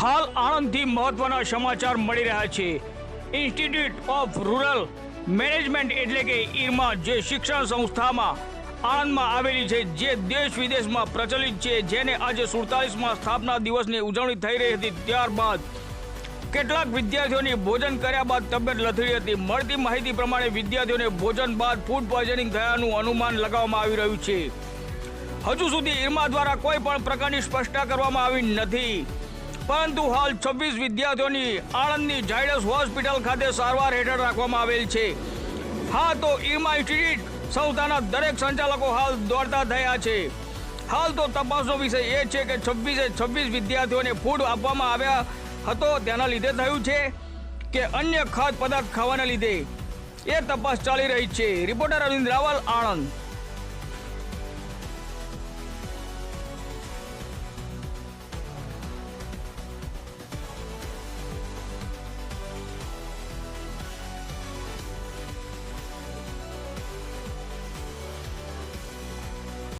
હાલ આણંદથી મહત્વના સમાચાર મળી રહ્યા છે. ઇન્સ્ટિટ્યૂટ ઓફ રૂરલ મેનેજમેન્ટ એટલે કે ઈરમા જે શિક્ષણ સંસ્થામાં આણંદમાં આવેલી છે, જે દેશ વિદેશમાં પ્રચલિત છે, જેને આજે સુડતાલીસમાં સ્થાપના દિવસની ઉજવણી થઈ રહી હતી. ત્યારબાદ કેટલાક વિદ્યાર્થીઓની ભોજન કર્યા બાદ તબિયત લથડી હતી. મળતી માહિતી પ્રમાણે વિદ્યાર્થીઓને ભોજન બાદ ફૂડ પોઈઝનિંગ થયાનું અનુમાન લગાવવામાં આવી રહ્યું છે. હજુ સુધી ઇરમા દ્વારા કોઈ પણ પ્રકારની સ્પષ્ટતા કરવામાં આવી નથી. પરંતુ હાલ છવ્વીસ વિદ્યાર્થીઓની આણંદની ઝાયડસ હોસ્પિટલ ખાતે સારવાર હેઠળ રાખવામાં આવેલ છે. હા, તો ઈમા ઇન્સ્ટિટ્યૂટ સંસ્થાના દરેક સંચાલકો હાલ દોડતા થયા છે. હાલ તો તપાસનો વિષય એ છે કે છવ્વીસે છવ્વીસ વિદ્યાર્થીઓને ફૂડ આપવામાં આવ્યા હતો. તેના લીધે થયું છે કે અન્ય ખાદ્ય પદાર્થ ખાવાના લીધે એ તપાસ ચાલી રહી છે. રિપોર્ટર અરવિંદ રાવલ, આણંદ.